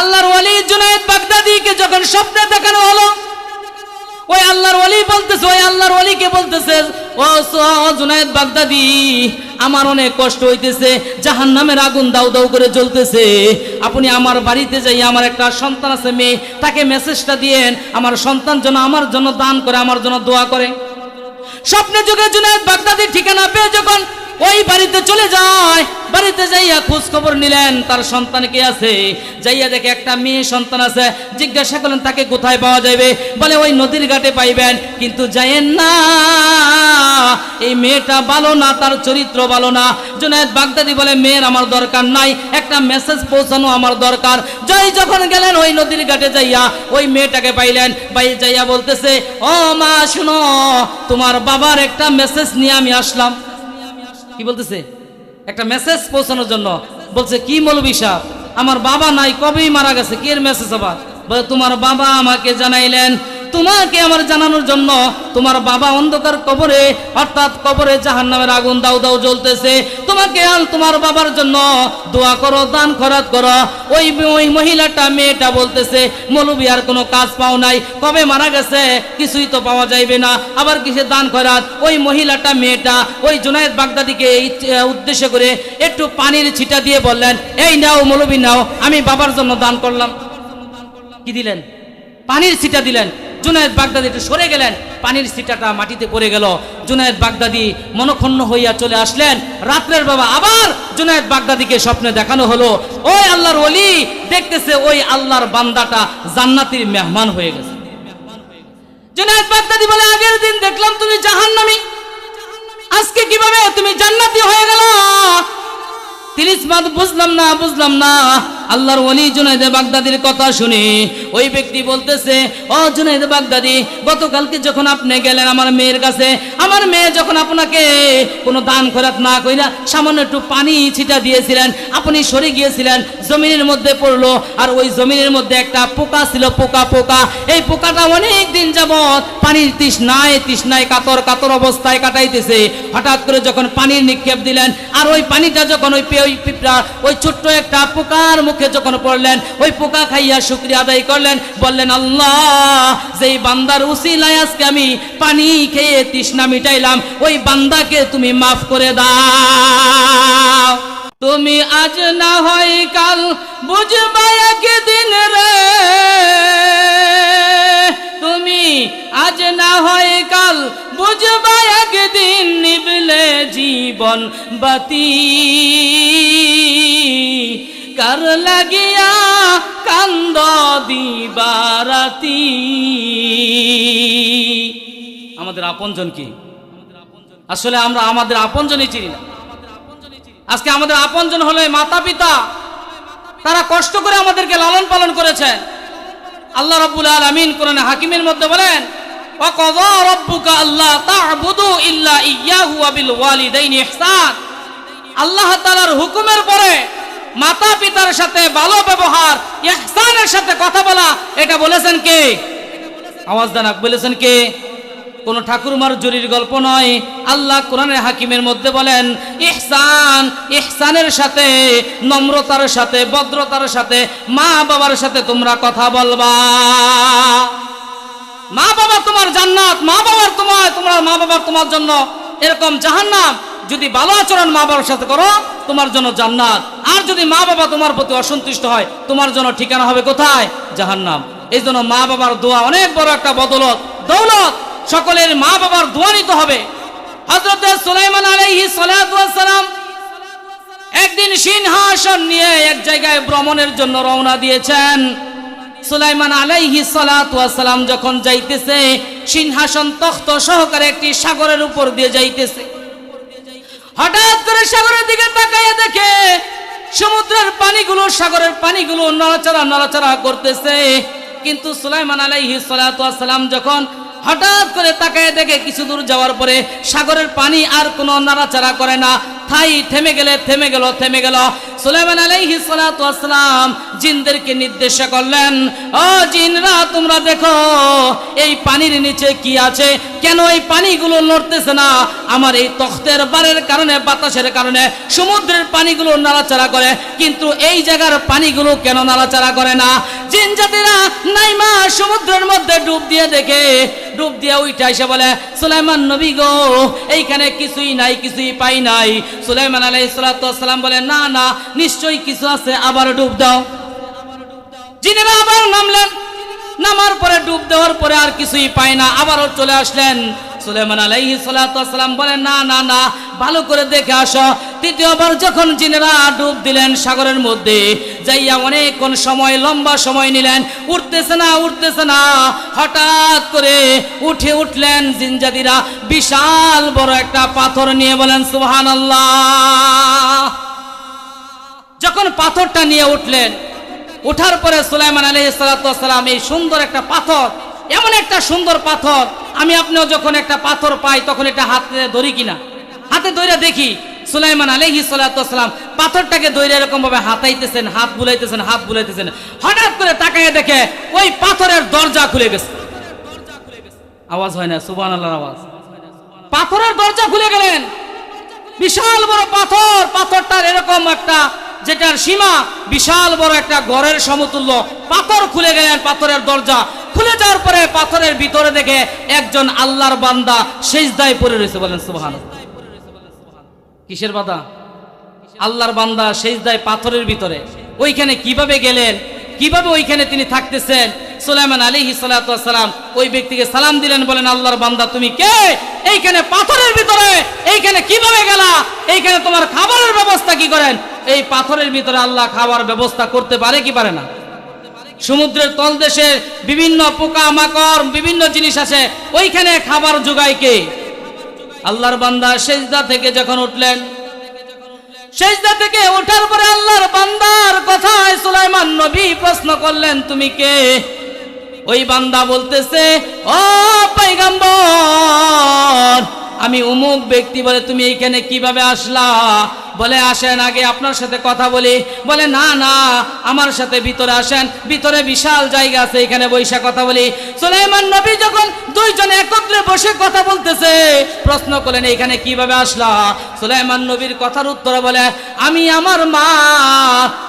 আল্লাহর ওয়ালি জুনায়েদ বাগদাদিকে যখন স্বপ্নে দেখানো হলো, ওই আল্লাহর ওলি বলতেছে, ওই আল্লাহর ওলিকে বলতেছে, ও জুনায়েদ বাগদাদি, আমার অনেক কষ্ট হইতেছে জাহান নামের আগুন দাউ দাউ করে জ্বলতেছে। আপনি আমার বাড়িতে যাই আমার একটা সন্তান আছে, মেয়ে, তাকে মেসেজটা দিয়েন, আমার সন্তান যেন আমার জন্য দান করে, আমার জন্য দোয়া করে। স্বপ্নে যুগে জুনায়েদ বাগদাদির ঠিকানা পেয়ে যখন ওই বাড়িতে চলে যায়। বাড়িতে যাইয়া খোঁজ খবর নিলেন, তার সন্তান কে আছে? যাইয়া দেখে একটা মেয়ে সন্তান আছে। জিজ্ঞাসা করলেন, তাকে কোথায় পাওয়া যাবে? বলে, ওই নদীর ঘাটে পাইবেন, কিন্তু যাইয়েন না। এই মেয়েটা ভালো না, তার চরিত্র ভালো না। জুনায়েদ বাগদাদি বলে, মেয়ের আমার দরকার নাই, একটা মেসেজ পৌঁছানো আমার দরকার। যাই যখন গেলেন, ওই নদীর ঘাটে যাইয়া ওই মেয়েটাকে পাইলেন। পাই যাইয়া বলতেছে, ও মা, শুনো, তোমার বাবার একটা মেসেজ নিয়ে আমি আসলাম। কি বলতেছে? একটা মেসেজ পৌঁছানোর জন্য। বলছে, কি মৌলবি সাহ আমার বাবা নাই, কবেই মারা গেছে? কি এর মেসেজ আবার? তোমার বাবা আমাকে জানাইলেন তোমাকে আমার জানানোর জন্য তোমার বাবা অন্ধকার কবরে, অর্থাৎ কবরে জাহান নামের আগুন দাউ দাউ জ্বলতেছে। তোমাকে আর তোমার বাবার জন্য দোয়া করো, দান খরাত করো। ওই ওই মহিলাটা, মেয়েটা বলতেছে, মৌলবী, আর কোনো কাজ পাও নাই। কবে মারা গেছে? কিছুই তো পাওয়া যাইবে না। আবার কিসে দান খরাত? ওই মহিলাটা, মেয়েটা, ওই জুনায়েদ বাগদাদিকে এই উদ্দেশ্য করে একটু পানির ছিটা দিয়ে বললেন, এই নাও মৌলবী, নাও। আমি বাবার জন্য দান করলাম। কি দিলেন? পানির ছিটা দিলেন। জুনায়েদ বাগদাদি একটু সরে গেলেন। পানির ছিটাটা মাটিতে পড়ে গেল। জুনায়েদ বাগদাদি মনক্ষণ্ণ হইয়া চলে আসলেন। রাত্রের বাবা আবার জুনায়েদ বাগদাদিকে স্বপ্নে দেখানো হলো। ওই আল্লাহর ওলি দেখতেছে ওই আল্লাহর বান্দাটা জান্নাতির মেহমান হয়ে গেছে। জুনায়েদ বাগদাদি বলে, আগের দিন দেখলাম তুমি জাহান্নামী। আজকে কীভাবে তুমি জান্নাতি হয়ে গেল? তিরিশ মাদ বুঝলাম না বুঝলাম না। আল্লাহর ওলি জুনাইদে বাগদাদির কথা শুনে ওই ব্যক্তি বলতেছে, ও জুনাইদে বাগদাদি, গতকালকে যখন আপনি গেলেন আমার মেয়ের কাছে, আমার মেয়ে যখন আপনাকে কোনো দান খরাত না কইরা সামান্য একটু পানি ছিটা দিয়েছিলেন, আপনি সরে গিয়েছিলেন, জমিনের মধ্যে পড়ল, আর ওই জমিনের মধ্যে একটা পোকা ছিল, পোকা পোকা, এই পোকাটা অনেক দিন যাবৎ পানির তৃষ্ণায় তৃষ্ণায় কাতর কাতর অবস্থায় কাটাইতেছে। হঠাৎ করে যখন পানির নিক্ষেপ দিলেন, আর ওই পানিটা যখন ওই পিঁপড়া ওই ছোট্ট একটা পোকার মুখে যখন পড়লেন, ওই পোকা খাইয়া শুক্রিয়া আদায় করলেন, বললেন, আল্লাহ, যেই বান্দার উসিলায় আজকে আমি পানি খেয়ে তৃষ্ণা মিটাইলাম, ওই বান্দাকে তুমি মাফ করে দাও। তুমি আজ না হয় কাল বুঝবা একদিন রে। তুমি আজ না হয় কাল বুঝবা একদিন নিবলে জীবন বাতি। কার লাগিয়া কান্দ দিবারাতি। আমাদের আপনজন কি? আসলে আমরা আমাদের আপনজনই চিনি না। আজকে আমাদের আপনজন হলো মাতা পিতা তারা কষ্ট করে আমাদেরকে লালন পালন করেছেন। আল্লাহ রাব্বুল আলামিন কোরআনে হাকিমের মধ্যে বলেন ইহসান। আল্লাহ তাআলার হুকুমের পরে মাতা পিতার সাথে ভালো ব্যবহার, ইহসানের সাথে কথা বলা, এটা বলেছেন কে? আওয়াজ দেন আপ বলেছেন কে? কোন ঠাকুরমার জরির গল্প নয়। আল্লাহ কোরআনের হাকিমের মধ্যে বলেন, ইহসান, ইহসানের সাথে, নম্রতার সাথে, ভদ্রতার সাথে, মা বাবার সাথে তোমরা কথা বলবা। মা বাবা তোমার জান্নাত, মা বাবার তোমার তোমার মা বাবার তোমার জন্য এরকম জাহান্নাম যদি ভালো আচরণ মা বাবার সাথে করো, তোমার জন্য জান্নাত। আর যদি মা বাবা তোমার প্রতি অসন্তুষ্ট হয়, তোমার জন্য ঠিকানা হবে কোথায়? জাহান্নাম। এই জন্য মা বাবার দোয়া অনেক বড় একটা বদলত, দৌলত। সকলের মা বাবার দোয়া নিতে হবে। হজরত সুলাইমান আলাইহি সালাম একদিন সিংহাসন নিয়ে এক জায়গায় ভ্রমণের জন্য রওনা দিয়েছেন। সুলাইমান আলাইহি সালাম যখন যাইতেছে, সিংহাসন তখ্ত সহকারে একটি সাগরের উপর দিয়ে যাইতেছে। হঠাৎ করে সাগরের দিকে তাকাইয়া দেখে সমুদ্রের পানিগুলো, সাগরের পানিগুলো নড়াচড়া নড়াচড়া করতেছে। কিন্তু সুলাইমান আলাইহি সালাম যখন হঠাৎ করে তাকায় দেখে কিছু দূর যাওয়ার পরে সাগরের পানি আর কোনো নাড়াচাড়া করে না থাই থেমে গেলে, থেমে গেল থেমে গেল। সুলাইমান আলাইহি আসসালাম জিনদেরকে নির্দেশ করলেন, ও জিনরা, তোমরা দেখো, এই পানির নিচে কি আছে? কেন এই পানিগুলো নড়তেছে না? আমার এই তখ্তের বারের কারণে, বাতাসের কারণে সমুদ্রের পানিগুলো নাড়াচাড়া করে, কিন্তু এই জায়গার পানিগুলো কেন নাড়াচাড়া করে না? জিন জাতিরা নাইমা সমুদ্রের মধ্যে ডুব দিয়ে দেখে, ডুব দিয়ে ওইটা এসে বলে, সুলাইমান নবী গো, এইখানে কিছুই নাই, কিছুই পাই নাই। সুলাইমান আলাই সালাম বলে, না না, নিশ্চয়ই কিছু আছে, আবার ডুব দাও। জিনেরা আবার নামলেন, নামার পরে ডুব দেওয়ার পরে আর কিছুই পায় না। আবারও চলে আসলেন। সুলেমান আলাইহি সালাম বলেন, না না না, ভালো করে দেখে আসো। তৃতীয়বার যখন জিনেরা ডুব দিলেন সাগরের মধ্যে, যাইয়া অনেকক্ষণ সময়, লম্বা সময় নিলেন, উঠতেছে না উঠতেছে না, হঠাৎ করে উঠে উঠলেন জিনজাদিরা বিশাল বড় একটা পাথর নিয়ে বলেন সুহান যখন পাথরটা নিয়ে উঠলেন ওঠার পরে সুলাইমান আলী সালাম এই সুন্দর একটা পাথর এমন একটা সুন্দর পাথর, আমি আপনিও যখন একটা পাথর পাই তখন এটা হাতে ধরি কিনা? হাতে ধরে দেখি, সুলাইমান আলহি সালাম পাথরটাকে দৈরে এরকম ভাবে হাতাইতেছেন, হাত বুলাইতেছেন হাত বুলাইতেছেন। হঠাৎ করে তাকায় দেখে ওই পাথরের দরজা খুলে গেছে। আওয়াজ হয় না সুবান আওয়াজ। পাথরের দরজা খুলে গেলেন। বিশাল বড় পাথর, পাথরটার এরকম একটা যেটার সীমা, বিশাল বড় একটা গড়ের সমতুল্য। পাথর খুলে গেলেন পাথরের দরজা। খুলে যাওয়ার পরে পাথরের ভিতরে দেখে একজন আল্লাহর বান্দা সেজদায় পড়ে রয়েছে বলেন সুবহান কিসের বাদা আল্লাহর বান্দা সেজদায় পাথরের ভিতরে। ওইখানে কীভাবে গেলেন? কীভাবে ওইখানে তিনি থাকতেছেন? সুলাইমান আলী সালাম ওই ব্যক্তিকে সালাম দিলেন, বলেন, আল্লাহর বান্দা, তুমি কে? এইখানে পাথরের ভিতরে, এইখানে কীভাবে গেলা? এইখানে তোমার খাবারের ব্যবস্থা কি করেন? এই পাথরের ভিতরে আল্লাহ খাবার ব্যবস্থা করতে পারে কি পারে না? সমুদ্রের তলদেশে বিভিন্ন পোকা মাকড় বিভিন্ন জিনিস আছে, ওইখানে খাবার যোগায় কে? আল্লাহর বান্দা সেজদা থেকে যখন উঠলেন, সেজদা থেকে ওঠার পরে আল্লাহর বান্দার কথায় সুলাইমান নবী প্রশ্ন করলেন, তুমি কে? ওই বান্দা বলতেছে, ও পাইগাম্বর আমি অমুক ব্যক্তি বলে তুমি এইখানে কীভাবে আসলা? বলে আসেন, আগে আপনার সাথে কথা বলি। বলে, না না, আমার সাথে ভিতরে আসেন। ভিতরে বিশাল জায়গা আছে, এখানে বৈশা কথা বলি। সুলাইমান নবী যখন দুইজন একত্রে বসে কথা বলতেছে, প্রশ্ন করলেন, এখানে কীভাবে আসলা? সুলাইমান নবীর কথার উত্তরে বলে, আমি আমার মা,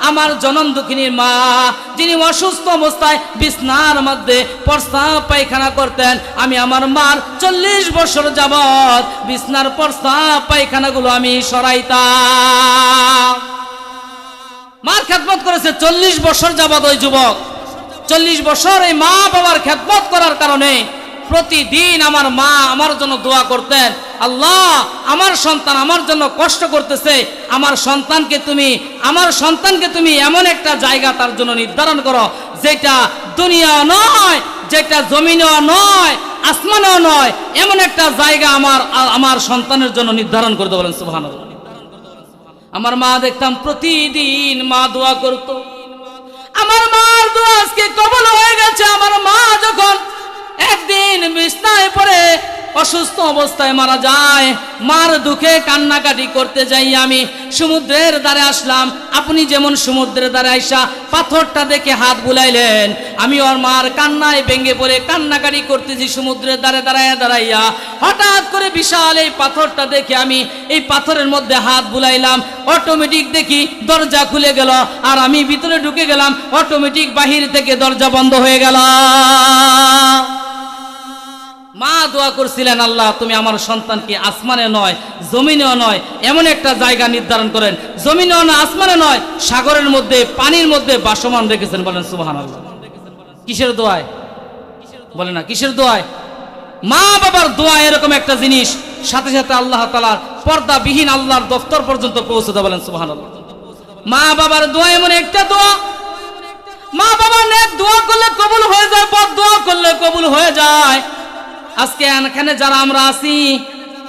আমার জনম দুঃখিনীর মা, যিনি অসুস্থ অবস্থায় বিছনার মধ্যে প্রস্তাব পায়খানা করতেন। আমি আমার মার চল্লিশ বছর যাবৎ বিছনার প্রস্তাব পায়খানাগুলো আমি সরাইতাম। মার খেদমত করেছে চল্লিশ বছর যাবৎ ওই যুবক। চল্লিশ বছর এই মা বাবার খেদমত করার কারণে প্রতিদিন আমার মা আমার জন্য দোয়া করতেন, আল্লাহ, আমার সন্তান আমার জন্য কষ্ট করতেছে, আমার সন্তানকে তুমি, আমার সন্তানকে তুমি এমন একটা জায়গা তার জন্য নির্ধারণ করো, যেটা দুনিয়া নয়, যেটা জমিনেও নয়, আসমানেও নয়, এমন একটা জায়গা আমার আমার সন্তানের জন্য নির্ধারণ করতে বলেন সুবহান আমার মা দেখতাম প্রতিদিন মা দোয়া করত। আমার মার দোয়া আজকে কবল হয়ে গেছে। আমার মা যখন একদিন বিছনায় পড়ে অসুস্থ অবস্থায় মারা যায়। মার দুঃখে কান্নাকাটি করতে যাই আমি। সমুদ্রের দ্বারে আসলাম। আপনি যেমন সমুদ্রের দ্বারে আইসা পাথরটা দেখে হাত বুলাইলেন। আমি ওর মার কান্নায় ভেঙে পড়ে কান্নাকাটি করতেছি সমুদ্রের দ্বারে দাঁড়াইয়া দাঁড়াইয়া। হঠাৎ করে বিশাল এই পাথরটা দেখে আমি এই পাথরের মধ্যে হাত বুলাইলাম। অটোমেটিক দেখি দরজা খুলে গেল। আর আমি ভিতরে ঢুকে গেলাম। অটোমেটিক বাহির থেকে দরজা বন্ধ হয়ে গেল। মা দোয়া করছিলেন, আল্লাহ, তুমি আমার সন্তানকে আসমানে নয়, জমিনেও নয়, এমন একটা জায়গা নির্ধারণ করেন। জমিনেও নয় আসমানে নয়, সাগরের মধ্যে, পানির মধ্যে বাসমান রেখেছেন। বলেন সুবাহান আল্লাহ কিসের দোয়ায়? বলে না, কিসের দোয়ায়? মা বাবার দোয়া এরকম একটা জিনিস, সাথে সাথে আল্লাহ তালার পর্দাবিহীন আল্লাহর দফতর পর্যন্ত পৌঁছতে বলেন সুবাহান আল্লাহ মা বাবার দোয়া এমন একটা দোয়া। মা বাবা নেক দোয়া করলে কবুল হয়ে যায়, বদ দোয়া করলে কবুল হয়ে যায়। আজকে এখানে যারা আমরা আছি,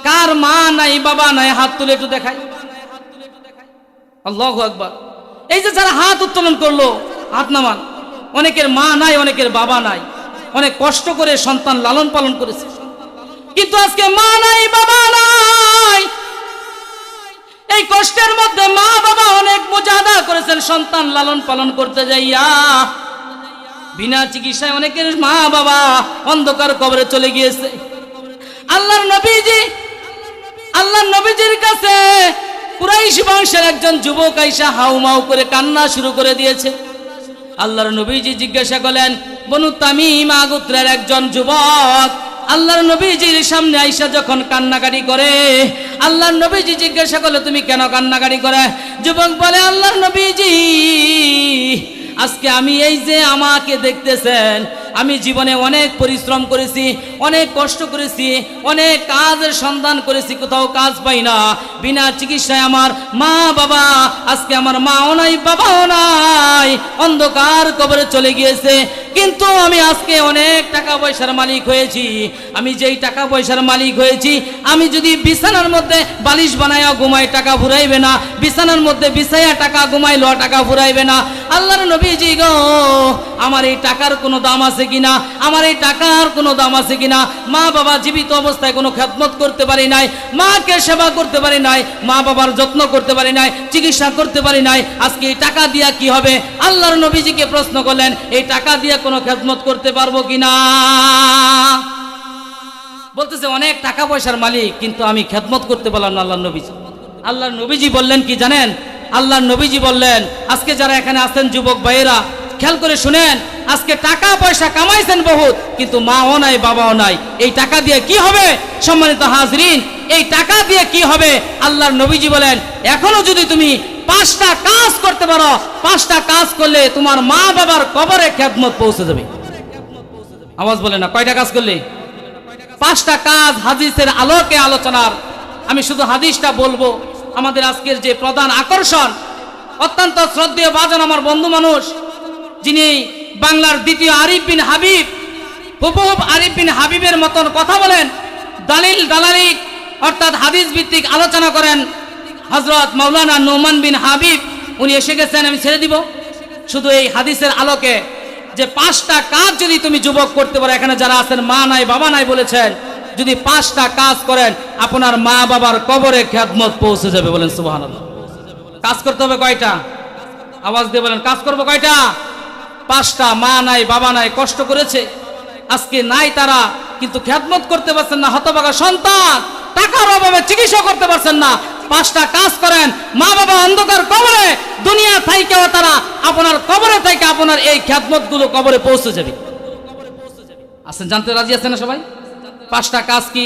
কার মা নাই, বাবা নাই, হাত তুলে একটু দেখাই। আল্লাহ আকবার। এই যে যারা হাত উত্তোলন করল, হাত নামান, অনেকের মা নাই, অনেকের বাবা নাই। অনেক কষ্ট করে সন্তান লালন পালন করেছে। কিন্তু আজকে মা নাই, বাবা নাই। এই কষ্টের মধ্যে মা বাবা অনেক মুজাহাদা করেছেন, সন্তান লালন পালন করতে যাইয়া। বিনা চিকিৎসায় অনেকের মা বাবা অন্ধকার কবরে চলে গিয়েছে। আল্লাহর নবীজি, আল্লাহর নবীজির কাছে কুরাইশ বংশের একজন যুবক আইসা হাউমাউ করে কান্না শুরু করে দিয়েছে। আল্লাহর নবীজি জিজ্ঞাসা করলেন, বনু তামিম আগোত্রের একজন যুবক, আল্লাহর নবীজির সামনে আইসা যখন কান্নাকাটি করে, আল্লাহর নবীজি জিজ্ঞাসা করলে, তুমি কেন কান্নাকাটি করে? যুবক বলে, আল্লাহর নবীজি আজকে আমি এই যে আমাকে দেখতেছেন, আমি জীবনে অনেক পরিশ্রম করেছি, অনেক কষ্ট করেছি, অনেক কাজের সন্ধান করেছি, কোথাও কাজ পাই না। বিনা চিকিৎসায় আমার মা বাবা, আজকে আমার মাও নাই, বাবাও নাই, অন্ধকার কবরে চলে গিয়েছে। কিন্তু আমি আজকে অনেক টাকা পয়সার মালিক হয়েছি। আমি যেই টাকা পয়সার মালিক হয়েছি, আমি যদি বিছানার মধ্যে বালিশ বানায়া ঘুমাই টাকা ফুরাইবে না, বিছানার মধ্যে বিছাইয়া টাকা ঘুমাই ল টাকা ফুরাইবে না। আল্লাহর নবীজি গো, আমার এই টাকার কোনো দাম আছে কিনা? আমার এই টাকার কোনো দাম আছে কিনা? মা বাবা জীবিত অবস্থায় কোনো খেদমত করতে পারি নাই, মাকে সেবা করতে পারি নাই, মা বাবার যত্ন করতে পারি নাই, চিকিৎসা করতে পারি নাই। আজকে এই টাকা দিয়া কি হবে? আল্লাহর নবীজিকে প্রশ্ন করলেন, এই টাকা দিয়ে কোনো খেদমত করতে পারব কিনা? বলতেছে, অনেক টাকা পয়সার মালিক, কিন্তু আমি খেদমত করতে পারলাম না আল্লাহ নবীজি। আল্লাহর নবীজি বললেন কি জানেন? আল্লাহর নবীজি বললেন, আজকে যারা এখানে আসেন যুবক ভাইয়েরা, খেয়াল করে শুনেন, আজকে টাকা পয়সা কামাইছেন বহুত, কিন্তু মাও নাই, বাবাও নাই। এই টাকা দিয়ে কি হবে? সম্মানিত হাজরিন, এই টাকা দিয়ে কি হবে? আল্লাহর নবীজি বলেন, এখনও যদি তুমি পাঁচটা কাজ করতে পারো, পাঁচটা কাজ করলে তোমার মা বাবার কবরে খেদমত পৌঁছে যাবে। আওয়াজ বলে না, কয়টা কাজ করলে? পাঁচটা কাজ হাদিসের আলোকে আলোচনার। আমি শুধু হাদিসটা বলব, আমাদের আজকের যে প্রধান আকর্ষণ, অত্যন্ত শ্রদ্ধেয় বাজন আমার বন্ধু মানুষ, যিনি বাংলার দ্বিতীয় আরিফ বিন হাবিব, হুবহুব আরিফ বিন হাবিবের মতন কথা বলেন দালিল দালালি অর্থাৎ হাদিস ভিত্তিক আলোচনা করেন হজরত মাওলানা নোমান বিন হাবিব, উনি এসে গেছেন, আমি ছেড়ে দিব। শুধু এই হাদিসের আলোকে যে পাঁচটা কাজ যদি তুমি যুবক করতে পারো, এখানে যারা আছেন, মা নাই, বাবা নাই বলেছেন, যদি পাঁচটা কাজ করেন, আপনার মা বাবার কবরে খ্যাতমত পৌঁছে যাবে বলেন সুবাহ কাজ করতে হবে কয়টা? আওয়াজ দিয়ে বলেন, কাজ করব কয়টা? পাঁচটা, মা নাই, বাবা নাই, কষ্ট করেছে। আজকে নাই তারা, কিন্তু খ্যাতমত করতে পারছেন না হতবাগা সন্তান, টাকার অভাবে চিকিৎসা করতে পারছেন না পাঁচটা কাজ করেন মা বাবা অন্ধকার কবরে, দুনিয়া থাইকেও তারা আপনার কবরে থেকে আপনার এই খ্যাতমতগুলো কবরে পৌঁছে যাবে। আছেন জানতে রাজি আছে না সবাই? পাঁচটা কাজ কি?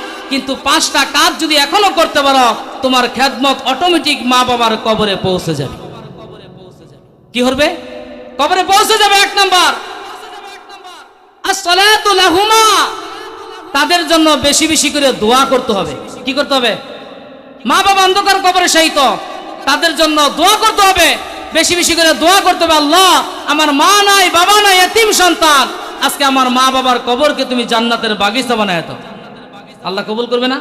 কিন্তু পাঁচটা কাজ যদি এখনও করতে পারো, তোমার খেদমত অটোমেটিক মা বাবার কবরে পৌঁছে যাবে। কি হবে কবরে পৌঁছে যাবে এক নাম্বার। তাদের জন্য বেশি বেশি করে দোয়া করতে হবে। কি করতে হবে? মা বাবা অন্ধকার কবরে সেই তো তাদের জন্য দোয়া করতে হবে। বেশি বেশি করে দোয়া করতে হবে, আল্লাহ, আমার মা নাই, বাবা নাই, এতিম সন্তান, আজকে আমার মা বাবার কবরকে তুমি জান্নাতের বাগিচা বানায় তো আল্লাহ কবুল করবে না?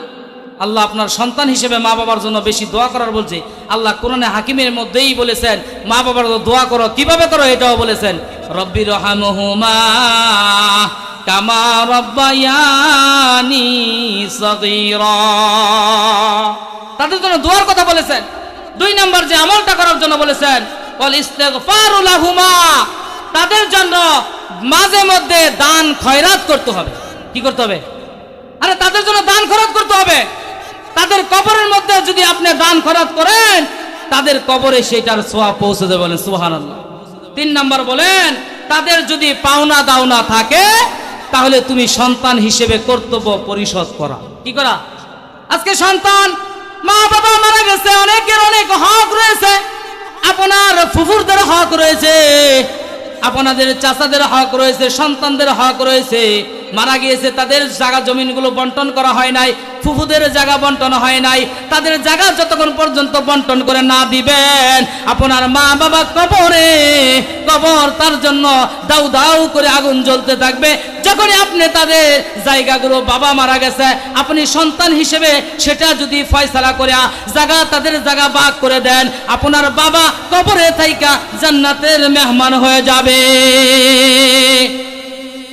আল্লাহ আপনার সন্তান হিসেবে মা বাবার জন্য বেশি দোয়া করার বলছে। আল্লাহ কোরআনে হাকিমের মধ্যেই বলেছেন, মা বাবার দোয়া করো। কীভাবে করো এটাও বলেছেন, রব্বি রহামহুমা তাদের জন্য দোয়ার কথা বলেছেন। দুই নাম্বার যে আমলটা করার জন্য বলেছেন তাদের জন্য মাঝে মধ্যে দান খয়রাত করতে হবে। কি করতে হবে? আরে তাদের জন্য দান খরচ করতে হবে। তাদের কবরের মধ্যে যদি আপনি দান খরচ করেন, তাদের কবরে সেটার সোয়া পৌঁছে দেবে বলেন সুহান তিন নম্বর বলেন, তাদের যদি পাওনা দাওনা থাকে, তাহলে তুমি সন্তান হিসেবে কর্তব্য পরিশোধ করা। কি করা? আজকে সন্তান মা বাবা মারা গেছে, অনেকের অনেক হক রয়েছে। আপনার ফুফুরদের হক রয়েছে, আপনাদের চাচাদের হক রয়েছে, সন্তানদের হক রয়েছে। মারা গিয়েছে, তাদের জায়গা জমিনগুলো বন্টন করা হয় নাই, ফুফুদের জায়গা বন্টন হয় নাই, তাদের জায়গা যতক্ষণ পর্যন্ত বন্টন করে না দিবেন, আপনার মা বাবা কবরে, কবর তার জন্য দাউ দাউ করে আগুন জ্বলতে থাকবে। যখনই আপনি তাদের জায়গাগুলো বাবা মারা গেছে, আপনি সন্তান হিসেবে সেটা যদি ফয়সালা করে, জায়গা তাদের জায়গা বাগ করে দেন, আপনার বাবা কবরে থাইকা জান্নাতের মেহমান হয়ে যাবে।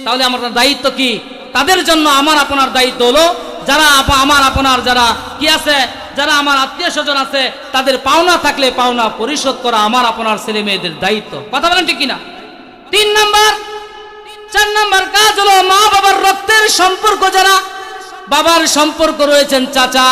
তাহলে আমার দায়িত্ব কি? তাদের জন্য আমার আপনার দায়িত্ব হলো, যারা আমার আপনার যারা কি আছে, যারা আমার আত্মীয় স্বজন আছে, তাদের পাওনা থাকলে পাওনা পরিশোধ করা আমার আপনার ছেলে মেয়েদের দায়িত্ব। কথা বলেন ঠিক কিনা? তিন নাম্বার, চার নাম্বার কাজ হলো মা বাবার রক্তের সম্পর্ক যারা, বাবার সম্পর্ক রয়েছেন চাচা।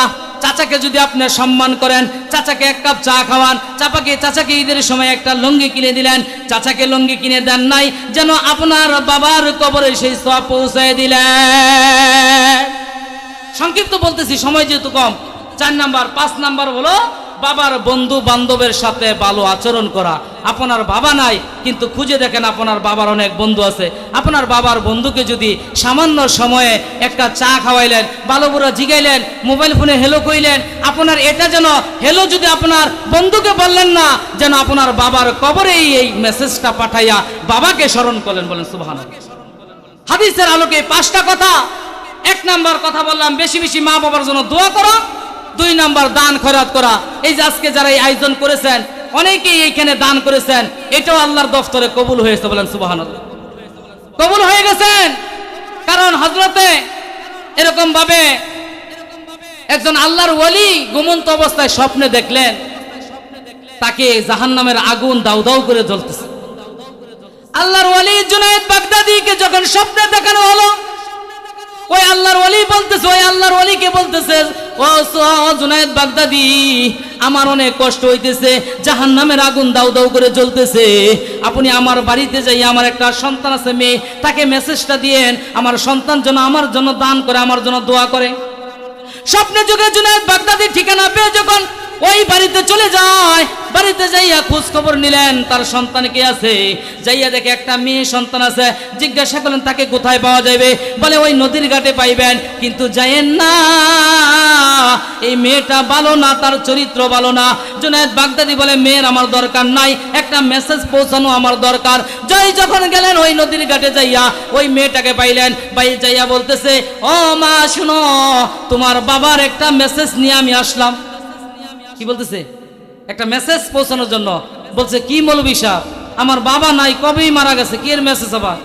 চাচাকে যদি আপনি সম্মান করেন, চাচাকে এক কাপ চা খাওয়ান, চাপাকে, চাচাকে ঈদের সময় একটা লুঙ্গি কিনে দিলেন, চাচাকে লুঙ্গি কিনে দেন নাই, যেন আপনার বাবার কবরে সেই সব পৌঁছে দিলেন। সংক্ষিপ্ত বলতেছি, সময় যেহেতু কম, চার নাম্বার, পাঁচ নাম্বার হলো বাবার বন্ধু বান্ধবের সাথে ভালো আচরণ করা। আপনার বাবা নাই, কিন্তু খুঁজে দেখেন আপনার বাবার অনেক বন্ধু আছে। আপনার বাবার বন্ধুকে যদি সামান্য সময়ে একটা চা খাওয়াইলেন ভালো বুড়ো জিগাইলেন, মোবাইল ফোনে হেলো কইলেন, আপনার এটা যেন হেলো যদি আপনার বন্ধুকে বললেন না, যেন আপনার বাবার কবরেই এই মেসেজটা পাঠাইয়া বাবাকে স্মরণ করলেন, বলেন সুবহান হাদিসের আলোকে পাঁচটা কথা, এক নাম্বার কথা বললাম, বেশি বেশি মা বাবার জন্য দোয়া করো দুই নাম্বার দান খয়রাত করা। এই যে আজকে যারা এই আয়োজন করেছেন, অনেকেই এইখানে দান করেছেন, এটাও আল্লাহর দফতরে কবুল হয়েছে বলেন সুবাহান কবুল হয়ে গেছেন? কারণ হজরতে এরকম ভাবে একজন আল্লাহর ওলি ঘুমন্ত অবস্থায় স্বপ্নে দেখলেন, তাকে জাহান্নামের আগুন দাউ দাউ করে জ্বলতেছে। আল্লাহর ওয়ালি জুনায়েদ বাগদাদিকে যখন স্বপ্নে দেখানো হলো ওই আল্লাহর ওলি বলতেছে, ওই আল্লাহর ওলিকে বলতেছে? ও জুনায়েদ বাগদাদি, আমার অনেক কষ্ট হইতেছে, জাহান্নামের আগুন দাউ দাউ করে জ্বলতেছে। আপনি আমার বাড়িতে যাই আমার একটা সন্তান আছে, মেয়ে, তাকে মেসেজটা দিয়েন, আমার সন্তান যেন আমার জন্য দান করে, আমার জন্য দোয়া করে। স্বপ্নে যুগে জুনায়েদ বাগদাদি ঠিকানা পেয়ে যখন ওই বাড়িতে চলে যায়। বাড়িতে যাইয়া খোঁজ খবর নিলেন, তার সন্তান কে আছে? যাইয়া দেখে একটা মেয়ে সন্তান আছে। জিজ্ঞাসা করলেন, তাকে কোথায় পাওয়া যাবে? বলে, ওই নদীর ঘাটে পাইবেন, কিন্তু যাইয়েন না। এই মেয়েটা ভালো না, তার চরিত্র ভালো না। জুনায়েদ বাগদাদি বলে, মেয়ের আমার দরকার নাই, একটা মেসেজ পৌঁছানো আমার দরকার। জয় যখন গেলেন, ওই নদীর ঘাটে যাইয়া ওই মেয়েটাকে পাইলেন। পাই যাইয়া বলতেছে, ও মা, শুনো, তোমার বাবার একটা মেসেজ নিয়ে আমি আসলাম। কি বলতেছে? একটা মেসেজ পৌঁছানোর জন্য। বলছে, কি মৌলবি সাহ? আমার বাবা নাই, কবেই মারা গেছে? কি এর মেসেজ আবার?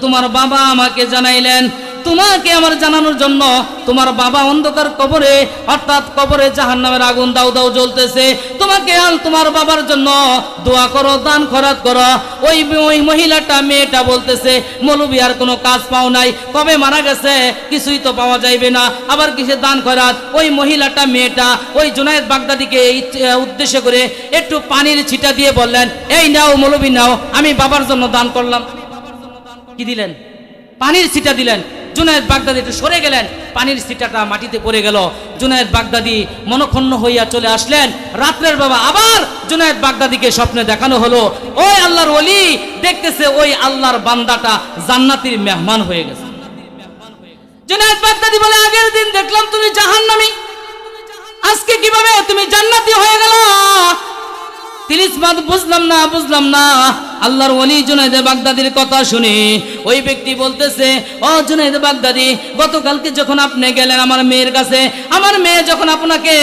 তোমার বাবা আমাকে জানাইলেন তোমাকে আমার জানানোর জন্য তোমার বাবা অন্ধকার কবরে, অর্থাৎ কবরে জাহান নামের আগুন দাউ দাউ জ্বলতেছে। তোমাকে আর তোমার বাবার জন্য দোয়া করো, দান খরাত করো। ওই ওই মহিলাটা, মেয়েটা বলতেছে, মৌলবী, আর কোনো কাজ পাও নাই। কবে মারা গেছে? কিছুই তো পাওয়া যাইবে না। আবার কিসে দান খরাত? ওই মহিলাটা, মেয়েটা, ওই জুনায়েদ বাগদাদিকে এই উদ্দেশ্য করে একটু পানির ছিটা দিয়ে বললেন, এই নাও মৌলবী, নাও। আমি বাবার জন্য দান করলাম। কি দিলেন? পানির ছিটা দিলেন। জুনায়েদ বাগদাদি একটু সরে গেলেন, পানির ছিটাটা মাটিতে পড়ে গেল। জুনায়েদ বাগদাদি মনক্ষণ্ণ হইয়া চলে আসলেন। রাত্রের বাবা আবার জুনায়েদ বাগদাদিকে স্বপ্নে দেখানো হলো। ওই আল্লাহর ওলি দেখতেছে ওই আল্লাহর বান্দাটা জান্নাতির মেহমান হয়ে গেছে। জুনায়েদ বাগদাদি বলে, আগের দিন দেখলাম তুমি জাহান্নামী। আজকে কীভাবে তুমি জান্নাতি হয়ে গেল? তিরিশ মাদ বুঝলাম না বুঝলাম না। আল্লাহর ওলি জুনাইদে বাগদাদির কথা শুনে ওই ব্যক্তি বলতেছে, ও জুনাইদে বাগদাদি, গতকালকে যখন আপনি গেলেন আমার মেয়ের কাছে, আমার মেয়ে যখন আপনাকে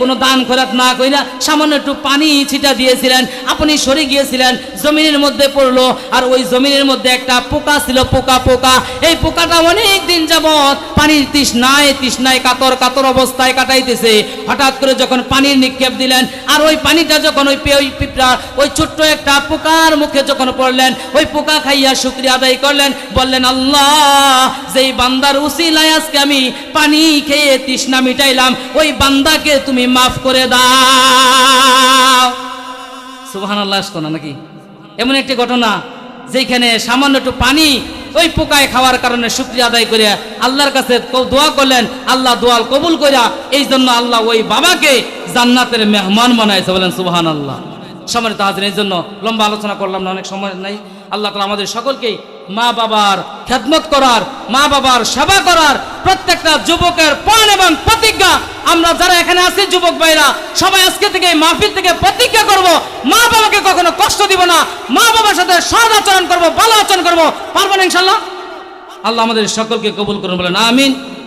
কোনো দান খরাত না কইরা সামান্য একটু পানি ছিটা দিয়েছিলেন, আপনি সরে গিয়েছিলেন, জমিনের মধ্যে পড়ল, আর ওই জমিনের মধ্যে একটা পোকা ছিল, পোকা পোকা, এই পোকাটা অনেক দিন যাবৎ পানির তৃষ্ণায় তৃষ্ণায় কাতর কাতর অবস্থায় কাটাইতেছে। হঠাৎ করে যখন পানির নিক্ষেপ দিলেন, আর ওই পানিটা যখন ওই পিঁপড়া ওই ছোট্ট একটা পোকার যখন পড়লেন, ওই পোকা খাইয়া শুক্রিয়া আদায় করলেন, বললেন, আল্লাহ, যেই বান্দার উসিলায় আজকে আমি পানি খেয়ে তৃষ্ণা মিটাইলাম, ওই বান্দাকে তুমি মাফ করে দাও। সুবহান আল্লাহ আসতো না নাকি? এমন একটি ঘটনা যেখানে সামান্য একটু পানি ওই পোকায় খাওয়ার কারণে শুক্রিয়া আদায় করে আল্লাহর কাছে দোয়া করলেন, আল্লাহ দোয়াল কবুল করিয়া এই জন্য আল্লাহ ওই বাবাকে জান্নাতের মেহমান বানাইছে বলেন সুবহান আল্লাহ সম্মানিত হাজির এই জন্য লম্বা আলোচনা করলাম না, অনেক সময় নাই। আল্লাহ তালা আমাদের সকলকেই মা বাবার খেদমত করার, মা বাবার সেবা করার প্রত্যেকটা যুবকের পণ এবং প্রতিজ্ঞা আমরা যারা এখানে আছি, যুবক ভাইরা, সবাই আজকে থেকে মাহফিল থেকে প্রতিজ্ঞা করব। মা বাবাকে কখনো কষ্ট দিব না। মা বাবার সাথে সদ আচরণ করব, ভালো আচরণ করব। পারবেন ইনশাল্লাহ আল্লাহ আমাদের সকলকে কবুল করুন, বলেন, আমিন।